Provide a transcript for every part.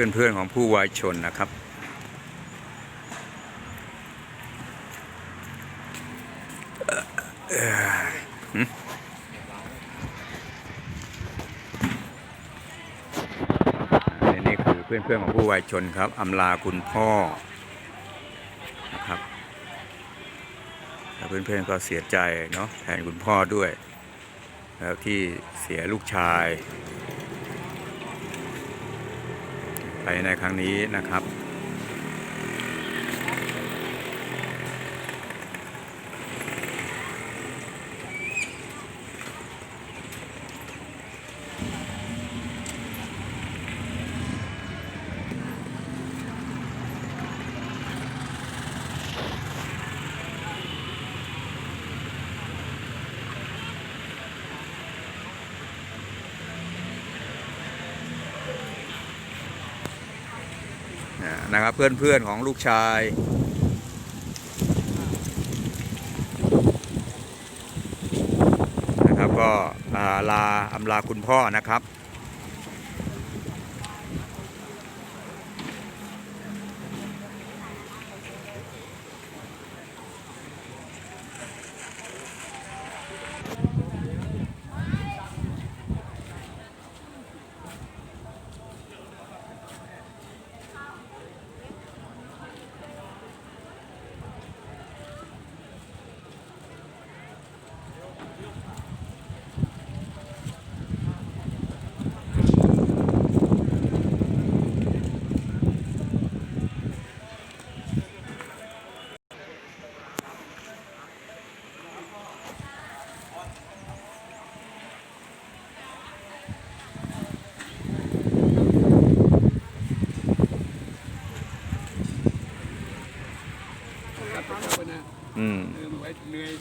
พื่อนเพื่อนๆของผู้วายชนนะครับเอ่อนนี้คือเพื่อนเพื่อนๆของผู้วายชนครับอำลาคุณพ่อนะครับเพื่อนเพื่อนๆก็เสียใจเนาะแทนคุณพ่อด้วย แล้วที่เสียลูกชาย ไปในครั้งนี้นะครับ นะครับ เพื่อนๆของลูกชาย นะครับก็ลาอำลาคุณพ่อนะครับไปครับนะ อืม เออมาไว้เหนื่อย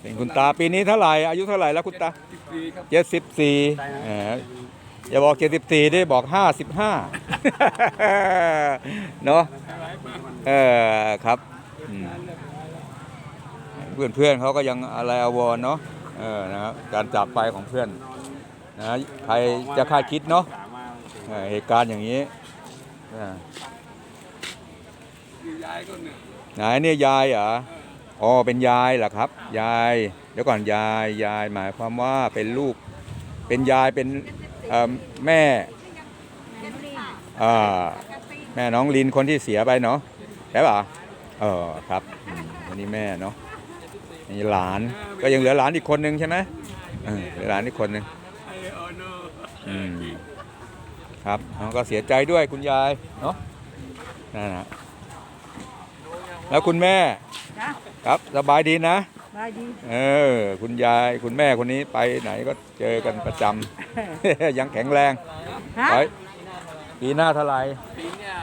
เป็นคุณ ตาปีนี้เท่าไหร่อายุเท่าไหร่แล้วคุณตาสิบปีครับเจ็ดสิบสี่อย่าบอกเจ็ดสิบสี่ได้บอกห้าสิบห้าเนาะหลายมากเออครับอืมเพื่อนเพื่อนๆเขาก็ยังอะไรอาวรณ์เนาะเออนะครับการจากไปของเพื่อนนะใครจะคาดคิดเนาะเออเหตุการณ์อย่างนี้อ่าอยู่ยายก็เหนื่อยไหนเนี่ยยายเหรออ๋อเป็นยายเหรอครับ ยาย เดี๋ยวก่อนยายยายหมายความว่าเป็นลูก เป็นยายเป็นเอ่อแม่อ่าแม่น้องลินคนที่เสียไปเนาะใช่ป่ะเออครับอันนี้แม่เนาะนี่หลานก็ยังเหลือหลานอีกคนนึงใช่ไหมเหลือหลานอีกคนนึงอืมครับเขาก็เสียใจด้วยคุณยายเนาะนั่นนะแล้วคุณแม่ครับสบายดีนะ บายดีเออ คุณยายคุณแม่คนนี้ไปไหนก็เจอกันประจำ ยังแข็งแรงฮะไปปีหน้าเท่าไหร่ปีเนี่ย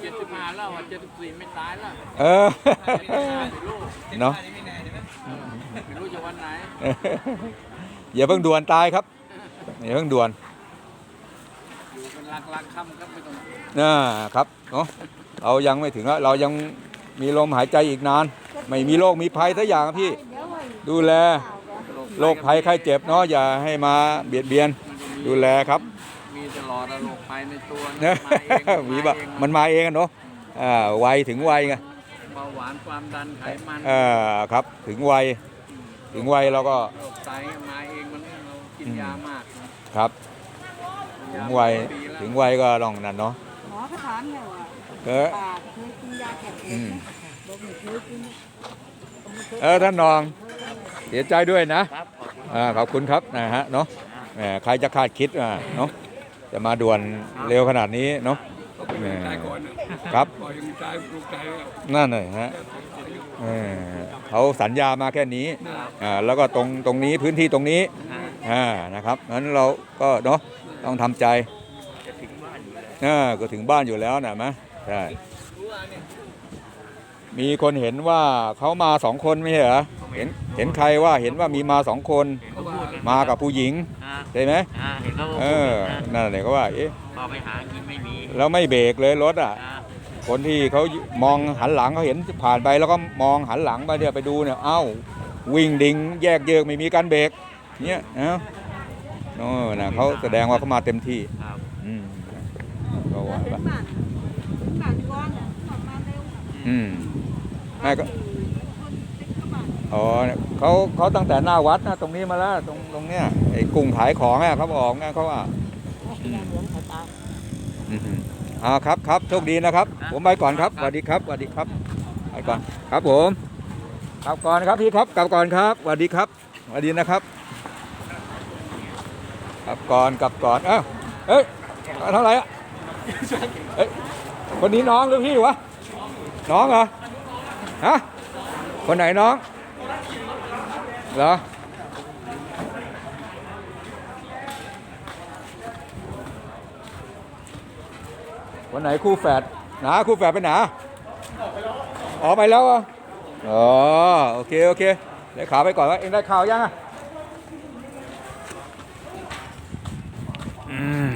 เจ็ดสิบห้าแล้วเจ็ดสิบสี่ไม่ตายแล้วเออไม่รู้เนาะไม่รู้จะวันไหนอย่าเพิ่งด่วนตายครับอย่าเพิ่งด่วนอยู่เป็นหลักหลักๆค่ำครับไม่ต้องน่าครับเนาะเรายังไม่ถึงอะเรายังมีลมหายใจอีกนาน ไม่มีโรคมีภัยสักอย่างครับพี่ ดูแลโรคภัยไข้เจ็บเนาะอย่าให้มาเบียดเบียนมันก็มีดูแลครับ มีตลอดอะโรคภัยในตัวนะมีแบบมันมาเองอะเนาะอ่าวัยถึงวัยไงเบาหวานความดันไขมันเออครับถึงวัยถึงวัยเราก็โรคไตมาเองมันเรากินยามากครับ ถึงวัยถึงวัยก็ต้องนั่นเนาะหมอเขาถามเนี่ยว่าเออป้าเคยกินยาแก้ปวอืดมไหมบอกไม่ เออท่านนอง เสียใจด้วยนะอ่าขอบคุณครับนะฮะเนาะแหมใครจะคาดคิดอ่าเนาะจะมาด่วนเร็วขนาดนี้เนาะแม่ตายก่อนนะครับน่ายลูกตายแล้วนั่นเลยฮะเออเขาสัญญามาแค่นี้อ่าแล้วก็ตรงตรงนี้พื้นที่ตรงนี้อ่านะครับงั้นเราก็เนาะต้องทำใจอ่าก็ถึงบ้านอยู่แล้วนะมะใช่ มีคนเห็นว่าเขามาสองคนไม่ใช่เหรอเห็นเห็นใครว่าเห็นว่ามีมาสองคนมากับผู้หญิงใช่ไหมเห็นเขาเออนั่นแหละก็ว่าเอ๊ะพอไปหากินไม่มีแล้วไม่เบรกเลยรถอะคนที่เขามองหันหลังเขาเห็นผ่านไปแล้วก็มองหันหลังไปเนี่ยไปดูเนี่ยเอ้า วิ่งดิงแยกเยกไม่มีการเบรกเนี่ยนะโน่นนะเขาแสดงว่าเขามาเต็มที่ครับอืมก็ว่าอืม แม่ก็อ๋อเขาเขาตั้งแต่หน้าวัดนะตรงนี้มาแล้วตรงตรงเนี้ยไอ้กลุ่มขายของอะเขาบอกงั้นเขาว่าอืมอ่าครับครับโชคดีนะครับ ผมไปก่อนครับสวัสดีครับสวัสดีครับไปก่อนครับผมกลับก่อนครับพี่ครับกลับก่อนครับสวัสดีครับสวัสดีนะครับกลับก่อนกลับก่อนเอ้าเอ้ยเท่าไหร่อะเอ้ยคนนี้น้องหรือพี่วะน้องเหรอ ฮะคนไหนน้องเหรอคนไหนคู่แฝดหนาคู่แฝดไปหนาออกไปแล้วออ๋อโอเคโอเคเดี๋ยวข่าวไปก่อนว่าเองได้ข่าวยังอะอืม